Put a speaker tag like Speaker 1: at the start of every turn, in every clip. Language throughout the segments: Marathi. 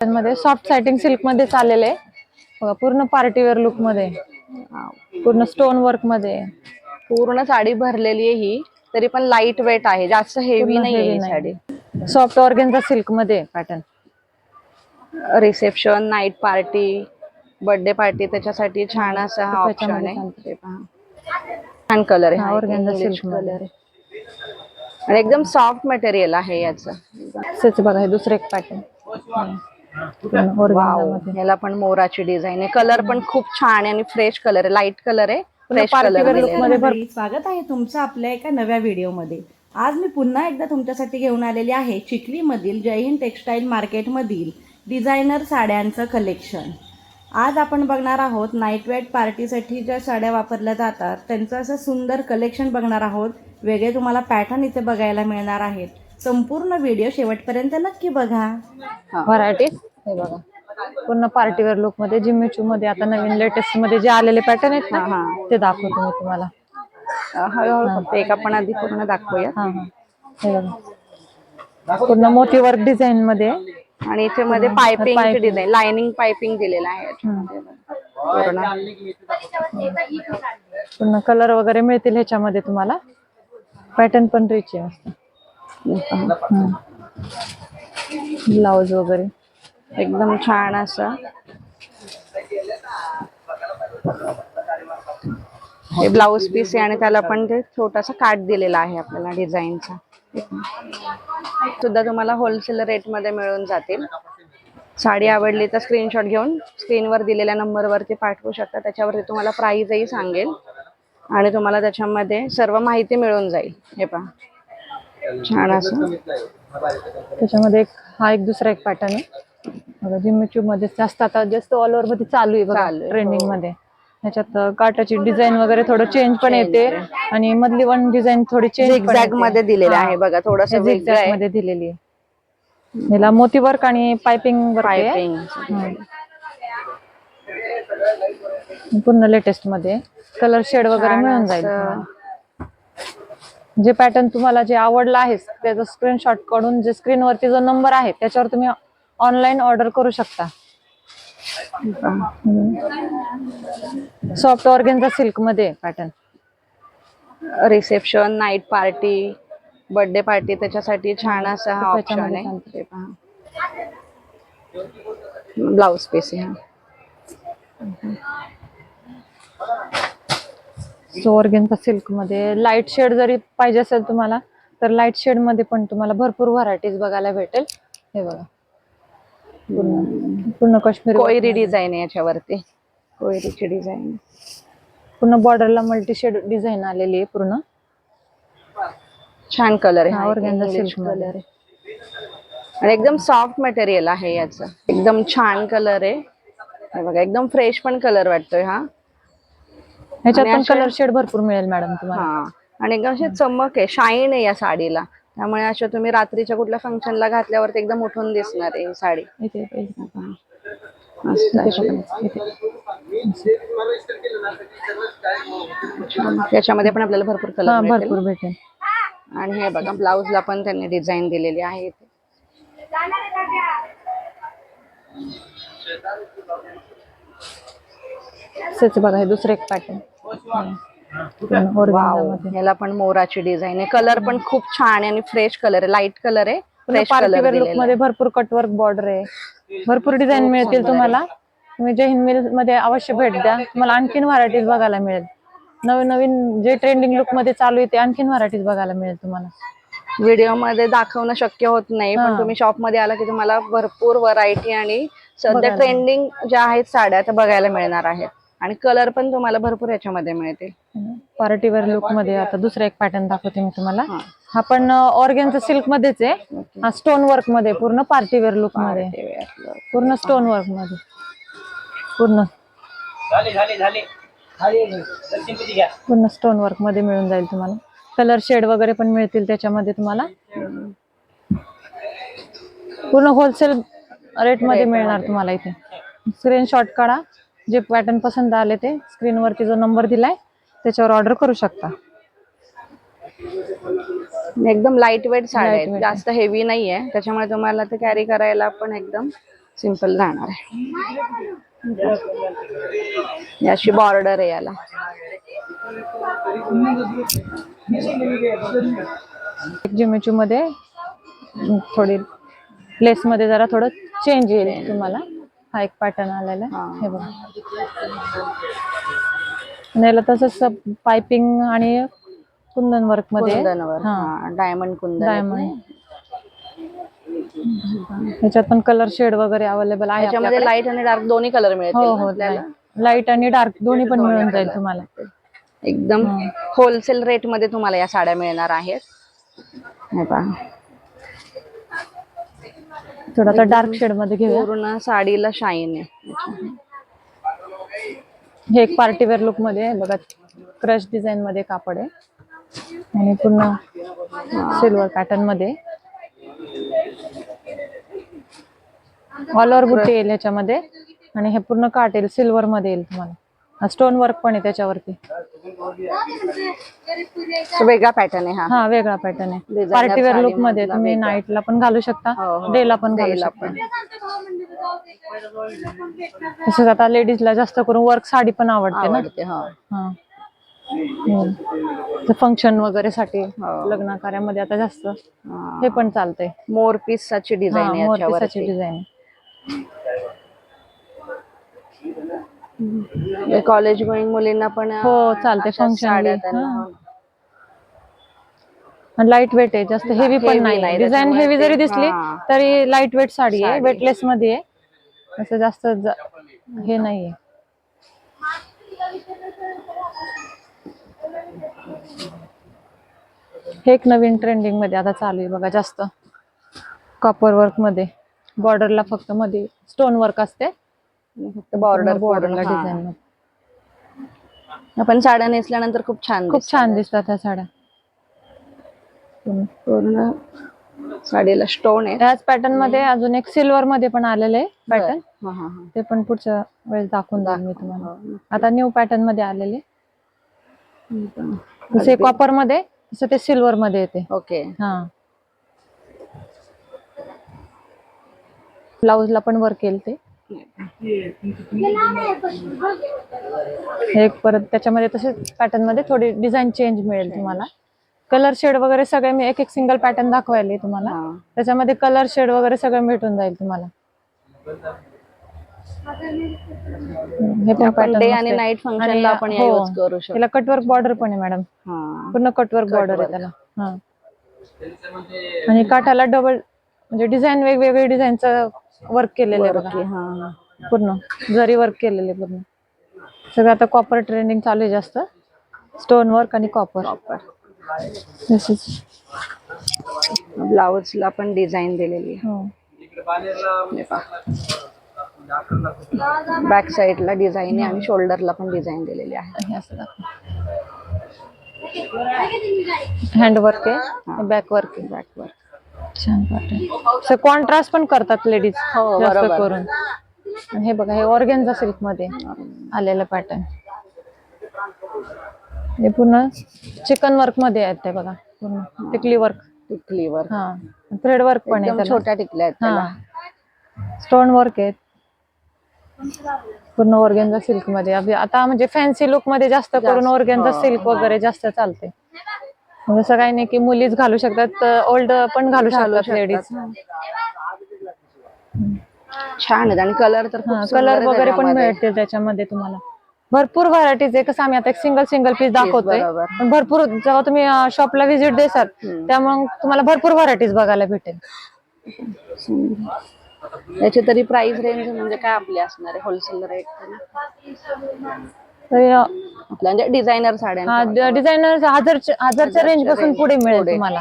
Speaker 1: मध्ये सॉफ्ट सॅटिंग सिल्कमध्ये चाललेलं बघा, पूर्ण पार्टीवेअर लुकमध्ये. पूर्ण स्टोन वर्कमध्ये.
Speaker 2: पूर्ण साडी भरलेली आहे ही. तरी पण लाइट वेट आहे. जास्त हेवी नाही. साडी.
Speaker 1: सॉफ्ट ऑर्गेन्झा सिल्कमध्ये pattern
Speaker 2: reception night party birthday party त्याच्यासाठी छान असा हा ऑप्शन आहे. छान कलर आहे
Speaker 1: silk मध्ये.
Speaker 2: कलर आहे. आणि एकदम सॉफ्ट मटेरियल आहे याचं.
Speaker 1: बघा हे दुसरं एक पॅटर्न
Speaker 2: वाव याला पण मोराची डिझाईन आहे. कलर पण खूप छान आहे आणि फ्रेश कलर आहे. लाइट कलर आहे. फ्रेश कलर
Speaker 3: स्वागत आहे तुमचं आपल्या एका नव्या व्हिडिओमध्ये आज मी पुन्हा एकदा तुमच्यासाठी घेऊन आलेली आहे चिखलीमधील जय हिंद टेक्सटाईल मार्केटमधील डिझायनर साड्यांचं कलेक्शन आज आपण बघणार आहोत नाईट वेट पार्टीसाठी ज्या साड्या वापरल्या जातात त्यांचं असं सुंदर कलेक्शन बघणार आहोत. वेगळे तुम्हाला पॅटर्न इथे बघायला मिळणार आहेत. संपूर्ण व्हिडिओ शेवटपर्यंत नक्की बघा.
Speaker 1: व्हरायटी हे बघा. पूर्ण पार्टीवेअर लुकमध्ये जिम्मीचू मध्ये आता नवीन लेटेस्टमध्ये जे आलेले पॅटर्न आहेत ना
Speaker 2: हा.
Speaker 1: ते दाखवतो मी तुम्हाला.
Speaker 2: हळूहळू फक्त एक आपण आधी पूर्ण दाखवूया
Speaker 1: हा हा. हे बघा. पूर्ण मोती वर्क डिझाईन मध्ये.
Speaker 2: आणि इथे मध्ये piping
Speaker 1: piping.
Speaker 2: Design lining piping दिलेलं आहे याच्यामध्ये. पूर्ण.
Speaker 1: पूर्ण कलर वगैरे मिळतील ह्याच्यामध्ये तुम्हाला. पॅटर्न पण रिच आहे मस्त. ब्लाउज वगैरे.
Speaker 2: एकदम छान असं. हे ब्लाउज पीस आहे आणि त्याला पण ते छोटासा काट दिलेला आहे आपल्याला डिझाईनचा. सुद्धा तुम्हाला होलसेल रेटमध्ये मिळून जातील. साडी आवडली तर स्क्रीनशॉट घेऊन स्क्रीनवर दिलेल्या नंबरवरती पाठवू शकता. त्याच्यावरती तुम्हाला प्राईजही सांगेल. आणि तुम्हाला त्याच्यामध्ये सर्व माहिती मिळून जाईल. हे पहा. छान असं.
Speaker 1: त्याच्यामध्ये एक हा एक दुसरा एक पॅटर्न आहे. बघा मध्ये जास्त आता जास्त ऑल ओव्हरमध्ये चालू आहे बघा
Speaker 2: चालू आहे,
Speaker 1: ट्रेंडिंगमध्ये. ह्याच्यात अं, काटाची डिझाईन वगैरे थोडं चेंज पण येते आणि मधली वन डिझाईन थोडी चेंज
Speaker 2: झिगझॅगमध्ये दिलेलं आहे बघा थोडस वेगळं आहे.
Speaker 1: मध्ये दिलेली आहे. ह्याला मोती वर्क आणि पायपिंग वर्क आहे. पूर्ण लेटेस्टमध्ये. कलर शेड वगैरे मिळून जाईल. तुम्हाला. जे पॅटर्न तुम्हाला जे आवडलं आहे त्याचा स्क्रीनशॉट काढून जे स्क्रीन वरती जो नंबर आहे त्याच्यावर तुम्ही ऑनलाईन ऑर्डर करू शकता. सॉफ्ट ऑर्गेन्झा सिल्कमध्ये pattern
Speaker 2: reception night party birthday party त्याच्यासाठी छान असा हा ऑप्शन
Speaker 1: त्याच्यामध्ये
Speaker 2: आहे. ते पहा. ब्लाउज पीस आहे हा.
Speaker 1: सो ऑर्गेन्झा सिल्कमध्ये लाइट शेड जरी पाहिजे असेल तुम्हाला तर लाइट शेडमध्ये पण तुम्हाला भरपूर व्हरायटीज बघायला भेटेल. हे बघा. पूर्ण पूर्ण काश्मीरी
Speaker 2: कोयरी डिझाईन आहे याच्यावरती. कोयरीची डिझाईन
Speaker 1: पूर्ण बॉर्डरला मल्टी शेड डिझाईन आलेली आहे पूर्ण.
Speaker 2: छान कलर आहे.
Speaker 1: हा,
Speaker 2: आणि एकदम सॉफ्ट मटेरियल आहे याचं. एकदम छान कलर आहे. हे बघा एकदम फ्रेश पण कलर वाटतोय हा.
Speaker 1: ह्याच्यात पण कलर शेड भरपूर मिळेल मॅडम तुम्हाला.
Speaker 2: हा. आणि एकदम अशी चमक आहे शाईन आहे या साडीला. त्यामुळे अशा तुम्ही रात्रीच्या कुठल्या फंक्शनला घातल्यावरती एकदम उठून दिसणार आहे ही साडी
Speaker 1: इथे इथे
Speaker 2: मस्त अशी.
Speaker 1: इथे.
Speaker 2: त्याच्यामध्ये पण आपल्याला भरपूर
Speaker 1: हा
Speaker 2: कलर
Speaker 1: भरपूर भेटेल
Speaker 2: आणि हे बघा ब्लाऊजला पण त्यांनी डिझाईन दिलेली आहे इथे.
Speaker 1: बघा हे दुसरं एक पॅटर्न
Speaker 2: वाव ह्याला पण मोराची डिझाईन आहे. कलर पण खूप छान आहे आणि फ्रेश कलर आहे. लाइट कलर आहे. फ्रेश कलर
Speaker 1: लुकमध्ये भरपूर कटवर्क बॉर्डर आहे. भरपूर डिझाईन मिळतील तुम्हाला. तुम्ही जय हिंद मिलमध्ये अवश्य भेट द्या. तुम्हाला आणखीन व्हरायटीज बघायला मिळेल. नवीन नवीन जे ट्रेंडिंग लुकमध्ये चालू आहे ते आणखीन व्हरायटीज बघायला मिळेल तुम्हाला.
Speaker 2: व्हिडिओमध्ये दाखवणं शक्य होत नाही पण. तुम्ही शॉपमध्ये आला की तुम्हाला भरपूर व्हरायटी आणि सध्या ट्रेंडिंग ज्या आहेत साड्या त्या बघायला मिळणार आहेत. आणि कलर पण तुम्हाला भरपूर याच्यामध्ये मिळतील.
Speaker 1: पार्टीवेअर लुकमध्ये आता दुसरा एक पॅटर्न दाखवते मी तुम्हाला.
Speaker 2: हा.
Speaker 1: हा पण ऑर्गेनचा सिल्क मध्येच आहे. हा स्टोन वर्कमध्ये पूर्ण पार्टीवेअर
Speaker 2: लुकमध्ये.
Speaker 1: पूर्ण स्टोन वर्कमध्ये. पूर्ण. पूर्ण स्टोन वर्कमध्ये मिळून जाईल तुम्हाला. कलर शेड वगैरे पण मिळतील त्याच्यामध्ये तुम्हाला. पूर्ण होलसेल रेटमध्ये मिळणार तुम्हाला इथे. स्क्रीनशॉट काढा. जे पॅटर्न पसंत आले ते स्क्रीन वरती जो नंबर दिलाय त्याच्यावर ऑर्डर करू शकता.
Speaker 2: एकदम लाइट वेट साड्या आहेत. जास्त हेवी नाहीये. त्याच्यामुळे तुम्हाला ते कॅरी करायला पण एकदम सिंपल राहणार आहे. अशी बॉर्डर आहे याला.
Speaker 1: जिमेचू मध्ये थोडी लेस मध्ये जरा थोडं चेंज येईल तुम्हाला. हा एक पॅटर्न आलेला आहे.
Speaker 2: हा.
Speaker 1: बघा. याला तसंच पायपिंग आणि कुंदन
Speaker 2: वर्कमध्ये.
Speaker 1: हा.
Speaker 2: डायमंड कुंदन
Speaker 1: डायमंड ह्याच्यात पण कलर शेड वगैरे अवेलेबल आहे
Speaker 2: त्याच्यामध्ये लाइट आणि डार्क दोन्ही कलर मिळतील
Speaker 1: हो हो लाइट आणि डार्क दोन्ही पण मिळून जाईल तुम्हाला.
Speaker 2: एकदम होलसेल रेटमध्ये तुम्हाला या साड्या मिळणार आहेत. पहा
Speaker 1: थोडा तर डार्क शेडमध्ये घेऊया.
Speaker 2: पूर्ण साडीला शाईन आहे.
Speaker 1: हे एक पार्टीवेअर लुकमध्ये आहे. बघा क्रश डिझाईन मध्ये कापड आहे. आणि पूर्ण सिल्वर पॅटर्नमध्ये ऑल ओव्हर बुट्टी येईल ह्याच्यामध्ये. आणि हे पूर्ण काट येईल सिल्वर मध्ये येईल तुम्हाला. स्टोन वर्क पण आहे त्याच्यावरती.
Speaker 2: वेगळा पॅटर्न आहे हा.
Speaker 1: हा वेगळा पॅटर्न आहे.
Speaker 2: Designer
Speaker 1: पार्टीवेअर लुक
Speaker 2: साडीमधला
Speaker 1: मध्ये तुम्ही
Speaker 2: वेगळा.
Speaker 1: नाईटला पण घालू शकता
Speaker 2: हो, हो.
Speaker 1: डेला पण घालू
Speaker 2: Day ला
Speaker 1: शकता. तसंच आता लेडीजला जास्त करून वर्क साडी पण आवडते ना?
Speaker 2: आवडते हा.
Speaker 1: फंक्शन वगैरे साठी
Speaker 2: हो.
Speaker 1: लग्न कार्यामध्ये आता जास्त.
Speaker 2: हा.
Speaker 1: हे पण चालतंय.
Speaker 2: मोर पीसची डिझाईन आहे याच्यावरती.
Speaker 1: डिझाईन
Speaker 2: कॉलेज गोईंग मुलींना पण
Speaker 1: हो चालते फंक्शन लाइट वेट आहे. जास्त हेवी पण नाही डिझाईन हेवी जरी दिसली. तरी लाइट वेट साडी आहे. वेटलेस मध्ये आहे. असं जास्त हे नाहीये. हे एक नवीन ट्रेंडिंगमध्ये आता चालू आहे बघा जास्त. कॉपर वर्कमध्ये. बॉर्डरला फक्त मध्ये. स्टोन वर्क असते.
Speaker 2: फक्त बॉर्डर
Speaker 1: बॉर्डरला डिझाईन
Speaker 2: आपण साड्या नेसल्यानंतर खूप छान
Speaker 1: खूप छान दिसतात ह्या साड्या.
Speaker 2: पूर्ण साडीला स्टोन आहे.
Speaker 1: याच पॅटर्नमध्ये अजून एक सिल्वर मध्ये पण आलेलं आहे पॅटर्न
Speaker 2: हा, हा, हा.
Speaker 1: ते पण पुढच्या वेळेस दाखवून देईन मी तुम्हाला. आता न्यू पॅटर्नमध्ये आलेले. जसे कॉपरमध्ये तसं ते सिल्वर मध्ये येते.
Speaker 2: ओके.
Speaker 1: हा. ब्लाऊजला पण वर्क केलं ते. हे एक परत त्याच्यामध्ये तसेच पॅटर्नमध्ये थोडी डिझाईन चेंज मिळेल तुम्हाला. कलर शेड वगैरे सगळे मी एक एक सिंगल पॅटर्न दाखवायले तुम्हाला.
Speaker 2: हा.
Speaker 1: त्याच्यामध्ये कलर शेड वगैरे सगळं भेटून जाईल तुम्हाला. हे पण मस्त
Speaker 2: आणि. नाईट फंक्शनला आपण
Speaker 1: हो,
Speaker 2: यूज करू शकतो.
Speaker 1: त्याला कटवर्क बॉर्डर पण आहे मॅडम
Speaker 2: हा.
Speaker 1: पूर्ण कटवर्क बॉर्डर आहे त्याला. हा. आणि काठाला डबल म्हणजे डिझाईन वेगवेगळे डिझाईनचं वर्क केलेलं बघा.
Speaker 2: हा.
Speaker 1: पूर्ण. जरी वर्क केलेले पूर्ण. सगळं आता कॉपर ट्रेंडिंग चालू आहे जास्त. स्टोन वर्क आणि कॉपर
Speaker 2: ब्लाऊजला पण डिझाईन दिलेली
Speaker 1: हो.
Speaker 2: आहे बॅक साईडला डिझाईन आहे आणि शोल्डरला पण डिझाईन दिलेली आहे.
Speaker 1: हे असं हँड वर्क आहे. बॅक वर्क आहे.
Speaker 2: बॅकवर
Speaker 1: छान वाटत. कॉन्ट्रास्ट पण करतात लेडीज
Speaker 2: हो,
Speaker 1: जास्त
Speaker 2: बरोबर.
Speaker 1: करून. आणि हे बघा हे ऑर्गेन्झा सिल्कमध्ये आलेलं पॅटर्न हे पूर्ण चिकन वर्कमध्ये आहेत ते बघा. पूर्ण टिकली वर्क
Speaker 2: टिकलीवर
Speaker 1: हा थ्रेड वर्क पण आहे
Speaker 2: एकदम
Speaker 1: त्याला.
Speaker 2: छोट्या टिकल्या आहेत त्याला.
Speaker 1: हा. स्टोन वर्क आहेत. पूर्ण ऑर्गेन्झा सिल्कमध्ये. अभि- आता म्हणजे फॅन्सी लुकमध्ये जास्त करून ऑर्गेन्झा सिल्क वगैरे जास्त चालते. म्हणजे असं काही नाही की मुलीच घालू शकतात ओल्ड पण घालू शकतात लेडीज
Speaker 2: छान आहेत. आणि कलर तर
Speaker 1: कलर वगैरे पण
Speaker 2: त्याच्यामध्ये.
Speaker 1: मिळते त्याच्यामध्ये तुम्हाला. भरपूर व्हरायटीज आहे. कसं आम्ही आता एक सिंगल सिंगल पीस दाखवतोय. पण भरपूर जेव्हा तुम्ही शॉपला व्हिजिट देसाल त्यामुळे तुम्हाला भरपूर व्हरायटीज बघायला भेटेल.
Speaker 2: याची तरी प्राइस रेंज म्हणजे काय आपली असणार आहे? होलसेल रेट म्हणजे डिझायनर साड्या
Speaker 1: डिझायनर हजारच्या हजारच्या रेंजपासून पुढे मिळेल तुम्हाला.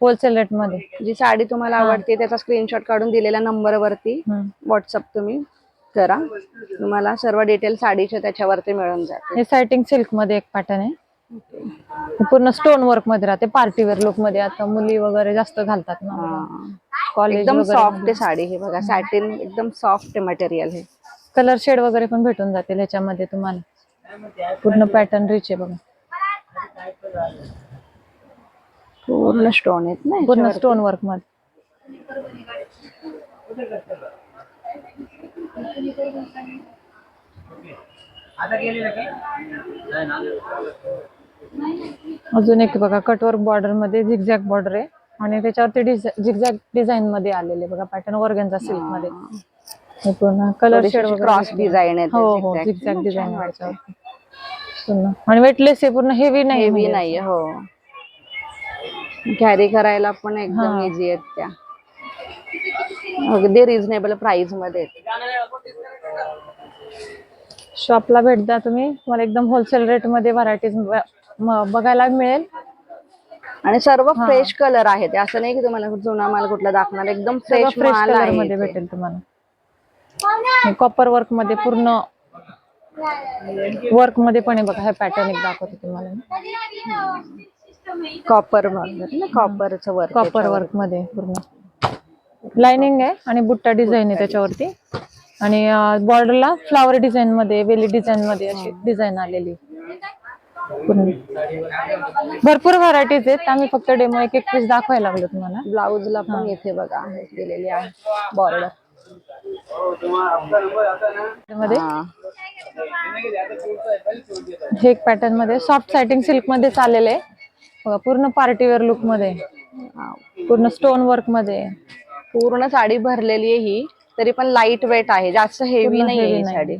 Speaker 1: होलसेल रेटमध्ये.
Speaker 2: जी साडी तुम्हाला आवडते त्याचा स्क्रीनशॉट काढून दिलेल्या नंबरवरती
Speaker 1: हम्म.
Speaker 2: व्हॉट्सअप तुम्ही करा. तुम्हाला सर्व डिटेल साडीचे त्याच्यावरती मिळून जाते
Speaker 1: हे सायटिंग सिल्कमध्ये एक पॅटर्न आहे. पूर्ण स्टोन वर्कमध्ये राहते पार्टीवेअर लुकमध्ये. आता मुली वगैरे जास्त घालतात ना. कॉलेज
Speaker 2: एकदम सॉफ्ट आहे साडी हे बघा. सॅटिन एकदम सॉफ्ट मटेरियल हे.
Speaker 1: कलर शेड वगैरे पण भेटून जातील ह्याच्यामध्ये तुम्हाला. पूर्ण पॅटर्न रिच आहे बघा.
Speaker 2: पूर्ण स्टोन आहेत ना
Speaker 1: पूर्ण. स्टोन वर्कमध्ये. अजून एक बघा कटवर्क बॉर्डरमध्ये झिगझॅग बॉर्डर आहे. आणि त्याच्यावरती झिगझॅग डिझाईन मध्ये आलेले बघा पॅटर्न वर्गनचा सिल्कमध्ये. पूर्ण कलर शेड
Speaker 2: क्रॉस. डिझाईन आहे
Speaker 1: हो हो झिगझॅग डिझाईन पूर्ण आणि वेटलेस आहे पूर्ण हेवी नाही
Speaker 2: हेवी
Speaker 1: म्हणजे.
Speaker 2: नाहीये हो. कॅरी करायला पण एकदम
Speaker 1: हा.
Speaker 2: इझी आहेत त्या. अगदी रिझनेबल प्राइसमध्ये आहेत.
Speaker 1: शॉपला भेट द्या तुम्ही. तुम्हाला एकदम होलसेल रेटमध्ये व्हरायटीज बघायला मिळेल.
Speaker 2: आणि सर्व फ्रेश कलर आहेत. असं नाही की तुम्हाला जुना माल कुठला दाखवणार. एकदम फ्रेश
Speaker 1: फ्रेश
Speaker 2: माल
Speaker 1: कलर
Speaker 2: आहे
Speaker 1: मध्ये
Speaker 2: इथे.
Speaker 1: भेटेल तुम्हाला. कॉपर वर्कमध्ये पूर्ण वर्कमध्ये पण आहे बघा हे पॅटर्न एक दाखवते तुम्हाला.
Speaker 2: कॉपर ना? कॉपरचं वर्क
Speaker 1: कॉपर वर्कमध्ये पूर्ण. लाइनिंग आहे आणि बुट्टा डिझाईन आहे त्याच्यावरती. आणि बॉर्डरला फ्लावर डिझाईन मध्ये वेली डिझाईन मध्ये अशी डिझाईन आलेली. भरपूर व्हरायटीज आहेत. आम्ही फक्त डेमो एक एक पीस दाखवायला लागलो तुम्हाला.
Speaker 2: ब्लाउजला पण इथे बघा दिलेली आहे. बॉर्डर
Speaker 1: मध्ये. हे. एक पॅटर्नमध्ये. सॉफ्ट सायटिंग सिल्कमध्ये चाललेलं. बघा, पूर्ण पार्टीवेअर लुकमध्ये. पूर्ण स्टोन वर्कमध्ये.
Speaker 2: पूर्ण साडी भरलेली आहे ही. तरी पण लाइट वेट आहे. जास्त हेवी नाही ही. साडी.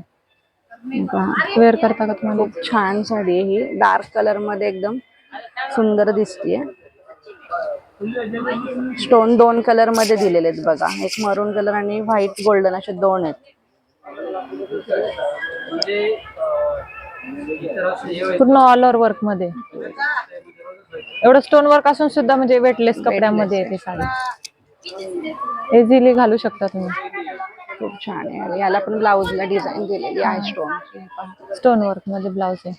Speaker 1: वेअर करता का तुम्हाला?
Speaker 2: खूप छान साडी आहे ही. डार्क कलरमध्ये एकदम सुंदर दिसतीये. स्टोन दोन कलरमध्ये दिलेले आहेत बघा. एक मरून कलर आणि व्हाईट गोल्डन असे दोन आहेत.
Speaker 1: पूर्ण ऑल ओव्हर वर्कमध्ये. एवढं स्टोन वर्क असून सुद्धा म्हणजे वेटलेस कपड्यामध्ये येते साडी. इझिली घालू शकता तुम्ही.
Speaker 2: खूप छान आहे. आणि याला पण ब्लाऊजला डिझाईन दिलेली आहे स्टोन
Speaker 1: स्टोन वर्कमध्ये ब्लाउज आहे.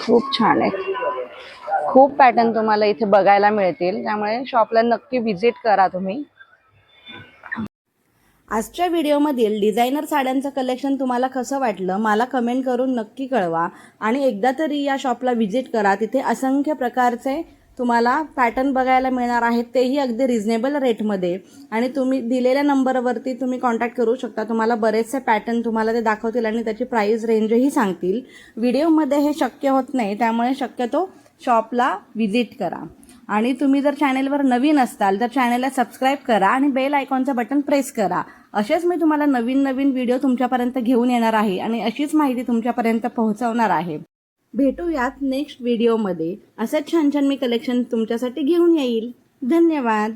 Speaker 2: खूप छान आहे. खूप पॅटर्न तुम्हाला इथे बघायला मिळतील. त्यामुळे शॉपला नक्की व्हिजिट करा तुम्ही.
Speaker 3: आजच्या व्हिडिओमधील डिझायनर साड्यांचं कलेक्शन तुम्हाला कसं वाटलं मला कमेंट करून नक्की कळवा. आणि एकदा तरी या शॉपला व्हिजिट करा. तिथे असंख्य प्रकारचे तुम्हाला पॅटर्न बघायला मिळणार आहेत. तेही अगदी रिझनेबल रेटमध्ये आणि तुम्ही दिलेल्या नंबरवरती तुम्ही कॉन्टॅक्ट करू शकता. तुम्हाला बरेचसे पॅटर्न तुम्हाला ते दाखवतील आणि त्याची प्राईस रेंजही सांगतील. व्हिडिओमध्ये हे शक्य होत नाही. त्यामुळे शक्यतो शॉपला व्हिजिट करा. आणि तुम्ही जर चॅनेलवर नवीन असाल तर चॅनेलला सबस्क्राईब करा आणि बेल आयकॉनचं बटन प्रेस करा. असेच मी तुम्हाला नवीन नवीन व्हिडिओ तुमच्यापर्यंत घेऊन येणार आहे आणि अशीच माहिती तुमच्यापर्यंत पोहोचवणार आहे. भेटूयात नेक्स्ट व्हिडिओमध्ये असंच छान छान मी कलेक्शन तुमच्यासाठी घेऊन येईल. धन्यवाद.